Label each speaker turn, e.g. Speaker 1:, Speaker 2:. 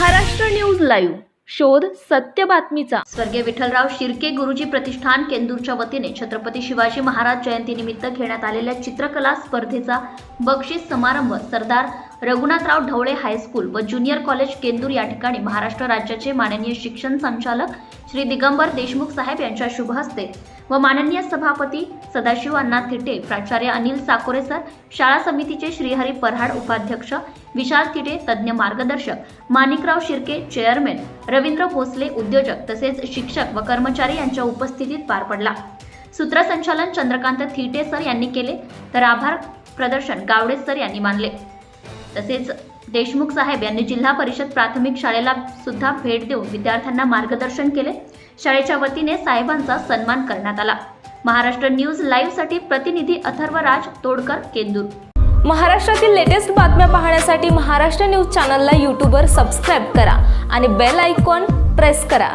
Speaker 1: Maharashtra news live. शोध सत्य बातमीचा.
Speaker 2: स्वर्गीय विठ्ठलराव शिर्के गुरुजी प्रतिष्ठान केंदूरच्या वतीने छत्रपती शिवाजी महाराज जयंतीनिमित्त घेण्यात आलेल्या चित्रकला स्पर्धेचा बक्षीस समारंभ सरदार रघुनाथराव ढवळे हायस्कूल व ज्युनियर कॉलेज केंदूर या ठिकाणी महाराष्ट्र राज्याचे माननीय शिक्षण संचालक श्री दिगंबर देशमुख साहेब यांच्या शुभ हस्ते व माननीय सभापती सदाशिव अण्णा थिटे प्राचार्य अनिल साकोरे सर शाळा समितीचे श्रीहरी परहाड उपाध्यक्ष विशाल थिटे तज्ज्ञ मार्गदर्शक माणिकराव शिर्के चेअरमॅन रवींद्र भोसले उद्योजक तसेच शिक्षक व कर्मचारी यांच्या उपस्थितीत पार पडला. सूत्रसंचालन चंद्रकांत थिटे सर यांनी केले तर आभार प्रदर्शन गावडे सर यांनी मानले. तसेच देशमुख साहेब यांनी जिल्हा परिषद प्राथमिक शाळेला सुद्धा भेट देऊन विद्यार्थ्यांना मार्गदर्शन केले. शाळेच्या वतीने साहेबांचा सन्मान करण्यात आला. महाराष्ट्र न्यूज लाईव्हसाठी प्रतिनिधी अथर्वराज तोडकर केंदूर.
Speaker 1: महाराष्ट्रातील लेटेस्ट बातम्या पाहण्यासाठी महाराष्ट्र न्यूज चॅनलला यूट्यूबवर सबस्क्राईब करा आणि बेल आयकॉन प्रेस करा.